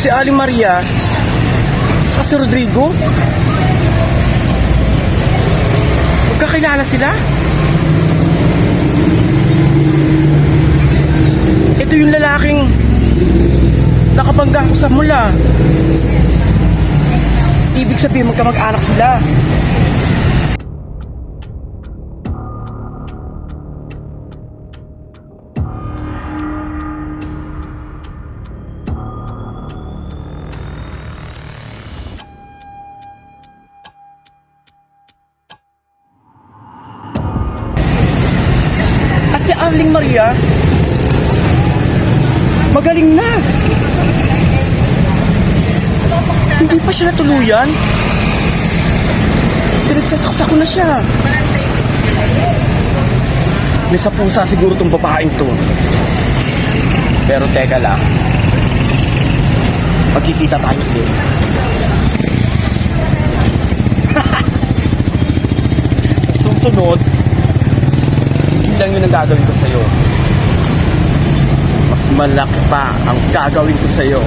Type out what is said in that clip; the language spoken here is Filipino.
si Aling Maria saka si Rodrigo. Magkakilala sila? Ito yung lalaking nakabangga ko sa mula. Ibig sabihin magkamag-anak sila. Arling Maria, magaling na. Hindi pa siya natuluyan. Pinagsasaksa ko na siya. May sa pusa siguro tong babaeng to. Pero teka lang. Magkikita tayo sa susunod, lang yun ang gagawin ko sa'yo. Mas malaki pa ang gagawin ko sa'yo.